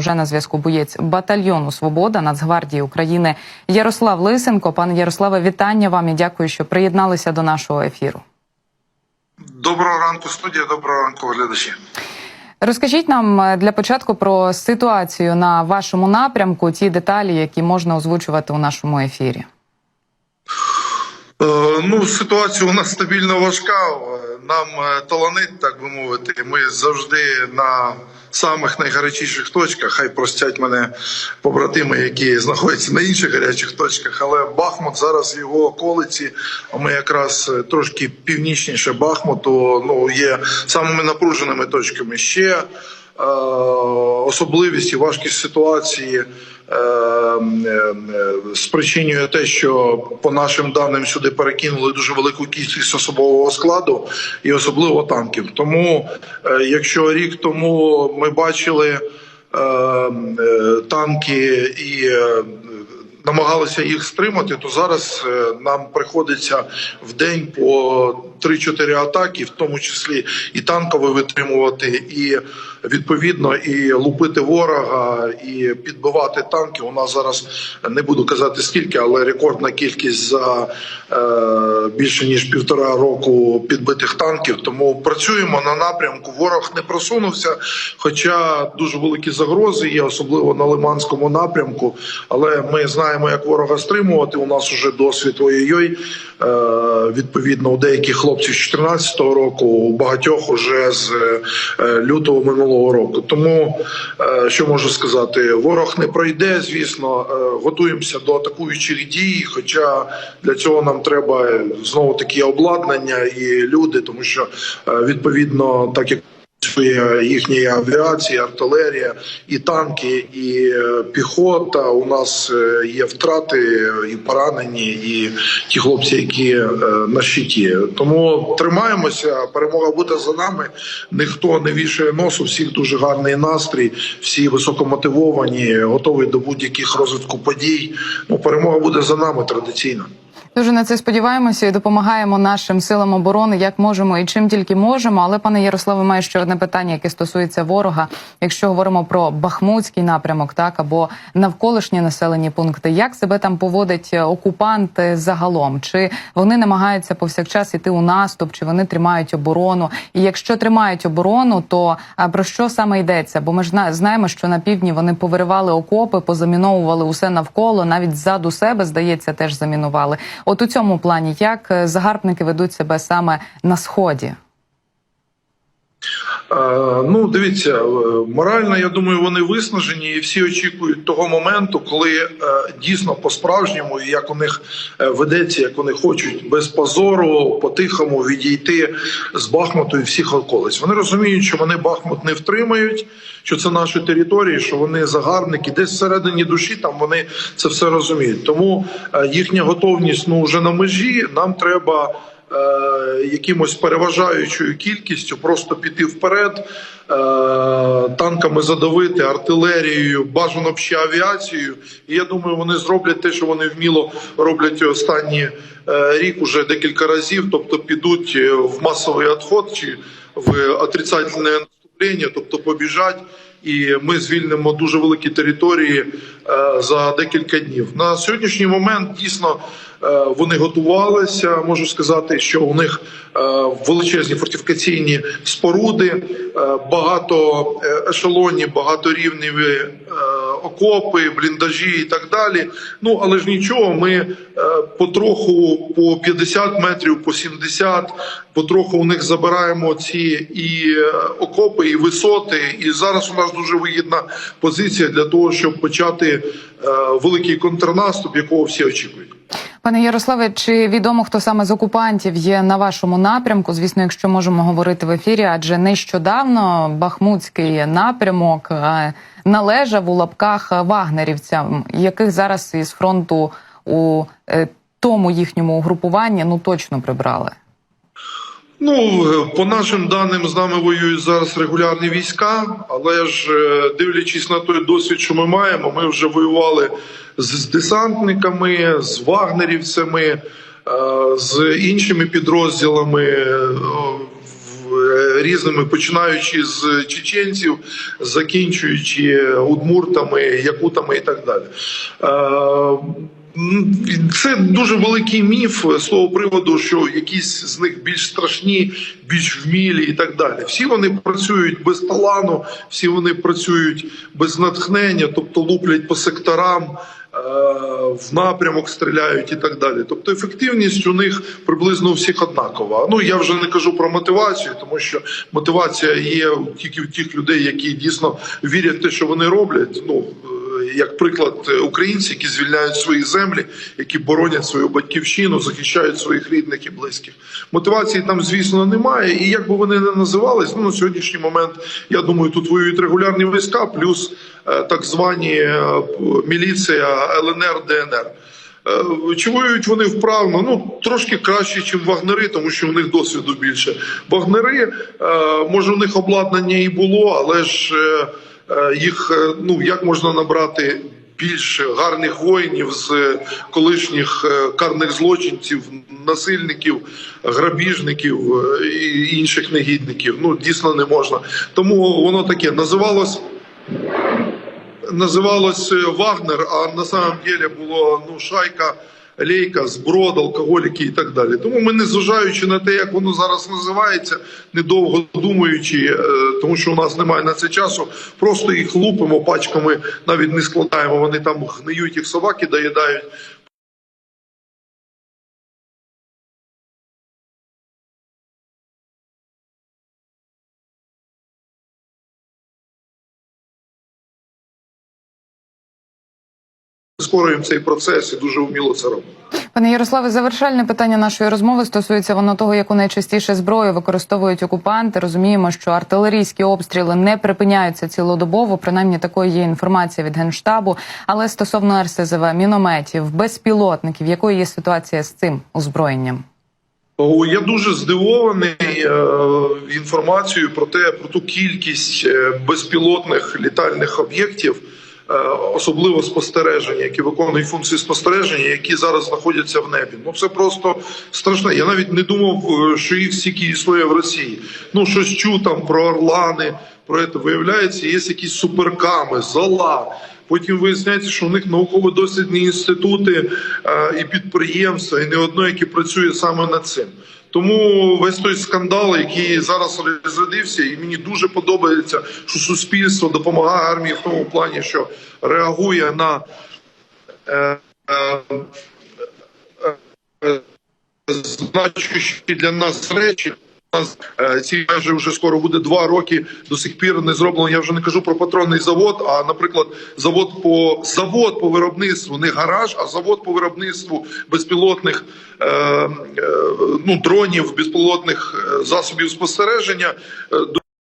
уже на зв'язку боєць батальйону Свобода Нацгвардії України Ярослав Лисенко. Пане Ярославе, вітання вам і дякую, що приєдналися до нашого ефіру. Доброго ранку, студія. Доброго ранку, глядачі. Розкажіть нам е, для початку про ситуацію на вашому напрямку, ті деталі, які можна озвучувати у нашому ефірі. Е, ну, ситуація у нас стабільно важка. Е, Нам е, таланить, так би мовити. Ми завжди на самих найгарячіших точках. Хай простять мене побратими, які знаходяться на інших гарячих точках. Але Бахмут зараз в його околиці. А ми якраз трошки північніше Бахмуту. Ну є самими напруженими точками. Ще особливість і важкість ситуації е, е, спричинює те, що по нашим даним сюди перекинули дуже велику кількість особового складу і особливо танків. Тому, е, якщо рік тому ми бачили е, е, танки і е, намагалися їх стримати, то зараз е, нам приходиться в день по 3-4 атаки, в тому числі і танкове витримувати, і відповідно і лупити ворога, і підбивати танки. У нас зараз не буду казати скільки, але рекордна кількість за е, більше ніж півтора року підбитих танків. Тому працюємо на напрямку. Ворог не просунувся, хоча дуже великі загрози є, особливо на Лиманському напрямку. Але ми знаємо, як ворога стримувати. У нас вже досвід ой-ой-ой. Е, відповідно у деяких хлопців з 2014 року, у багатьох уже з е, лютого минулого року. Тому е, що можу сказати, ворог не пройде. Звісно, е, готуємося до атакуючих дій. Хоча для цього нам треба знову таки обладнання і люди, тому що е, відповідно, так як Є їхня авіація, артилерія, і танки, і е, піхота. У нас е, є втрати, і поранені, і ті хлопці, які е, на щиті. Тому тримаємося. Перемога буде за нами. Ніхто не вішає носу. Всіх дуже гарний настрій, всі високомотивовані, готові до будь-яких розвитку подій. Ну, перемога буде за нами традиційно. Дуже на це сподіваємося і допомагаємо нашим силам оборони, як можемо і чим тільки можемо. Але пане Ярославе, маю ще одне питання, яке стосується ворога. Якщо говоримо про Бахмутський напрямок, так або навколишні населені пункти, як себе там поводять окупанти загалом? Чи вони намагаються повсякчас іти у наступ, чи вони тримають оборону? І якщо тримають оборону, то про що саме йдеться? Бо ми ж знаємо, що на півдні вони повиривали окопи, позаміновували усе навколо, навіть ззаду себе здається, теж замінували. От у цьому плані, як е, загарбники ведуть себе саме на сході? Е, Ну, дивіться, е, морально, я думаю, вони виснажені, і всі очікують того моменту, коли е, дійсно по-справжньому, як у них ведеться, як вони хочуть без позору, по-тихому відійти з Бахмуту і всіх околиць. Вони розуміють, що вони Бахмут не втримають, що це наші території, що вони загарбники, десь всередині душі там вони це все розуміють. Тому їхня готовність ну вже на межі. Нам треба якимось переважаючою кількістю просто піти вперед, е, танками задавити, артилерією, бажано б ще авіацією. І я думаю, вони зроблять те, що вони вміло роблять останні е, рік уже декілька разів. Тобто підуть е, в масовий відход чи в отрицательне наступлення, тобто побіжать. І ми звільнимо дуже великі території е, за декілька днів. На сьогоднішній момент дійсно е, вони готувалися. Можу сказати, що у них е, величезні фортифікаційні споруди, багато е, ешелоні, багаторівневі окопи, бліндажі і так далі. Ну але ж нічого, ми потроху по 50 метрів, по 70, потроху у них забираємо ці і е, окопи, і висоти. І зараз у нас дуже вигідна позиція для того, щоб почати е, великий контрнаступ, якого всі очікують. Пане Ярославе, чи відомо хто саме з окупантів є на вашому напрямку? Звісно, якщо можемо говорити в ефірі, адже нещодавно Бахмутський напрямок е, належав у лапках вагнерівцям, яких зараз із фронту у тому їхньому угрупуванні ну точно прибрали. Ну, е, по нашим даним, з нами воюють зараз регулярні війська, але ж е, дивлячись на той досвід, що ми маємо, ми вже воювали з, десантниками, з вагнерівцями, е, з іншими підрозділами різними, починаючи з чеченців, закінчуючи удмуртами, якутами і так далі. Це дуже великий міф з того приводу, що якісь з них більш страшні, більш вмілі і так далі. Всі вони працюють без талану, всі вони працюють без натхнення, тобто луплять по секторам. е, В напрямок стріляють і так далі. Тобто ефективність у них приблизно у всіх однакова. Ну я вже не кажу про мотивацію, тому що мотивація є тільки в тих людей, які дійсно вірять в те, що вони роблять. Ну е, як приклад е, українці, які звільняють свої землі, які боронять свою батьківщину, захищають своїх рідних і близьких. Мотивації там, звісно, немає. І як би вони не називались, ну на сьогоднішній момент я думаю, тут воюють регулярні війська, плюс е, так звані е, міліція ЛНР ДНР. Чи воюють вони вправно? Ну трошки краще, ніж вагнери, тому що у них досвіду більше. Вагнери, може, у них обладнання і було, але ж їх е, ну як можна набрати більш гарних воїнів з колишніх е, карних злочинців, насильників, грабіжників е, і інших негідників. Ну дійсно не можна. Тому воно таке називалось називалось е, Вагнер, а на самом деле було ну шайка. Лейка, зброд, алкоголіки і так далі. Тому ми, не зважаючи на те, як воно зараз називається, недовго думаючи, е, тому що у нас немає на це часу, просто їх лупимо пачками, навіть не складаємо. Вони там гниють, їх собаки доїдають. Скоруємо цей процес і дуже вміло це робимо. Пане Ярославе, завершальне питання нашої розмови стосується воно того, яку найчастіше зброю використовують окупанти. Розуміємо, що артилерійські обстріли не припиняються цілодобово. Принаймні такою є інформація від генштабу. Але стосовно РСЗВ, мінометів, безпілотників, якою є ситуація з цим озброєнням? Я дуже здивований е, інформацією про те, про ту кількість е, безпілотних літальних об'єктів, особливо спостереження, які виконують функції спостереження, які зараз знаходяться в небі. Ну це просто страшне. Я навіть не думав, е, що їх стільки існує в Росії. Ну щось чув там про Орлани, про це виявляється, є якісь суперками, зола. Потім виясняється, що у них науково-дослідні інститути е, і підприємства, і не одно, які працює саме над цим. Тому весь той скандал, який зараз розрядився, і мені дуже подобається, що суспільство допомагає армії в тому плані, що реагує на е, е, е, значущі для нас речі. Нас е, ці межі вже скоро буде два роки. До сих пір не зроблено. Я вже не кажу про патронний завод. А наприклад, завод по завод по виробництву, не гараж, а завод по виробництву безпілотних е, е, ну дронів, безпілотних е, засобів спостереження. е,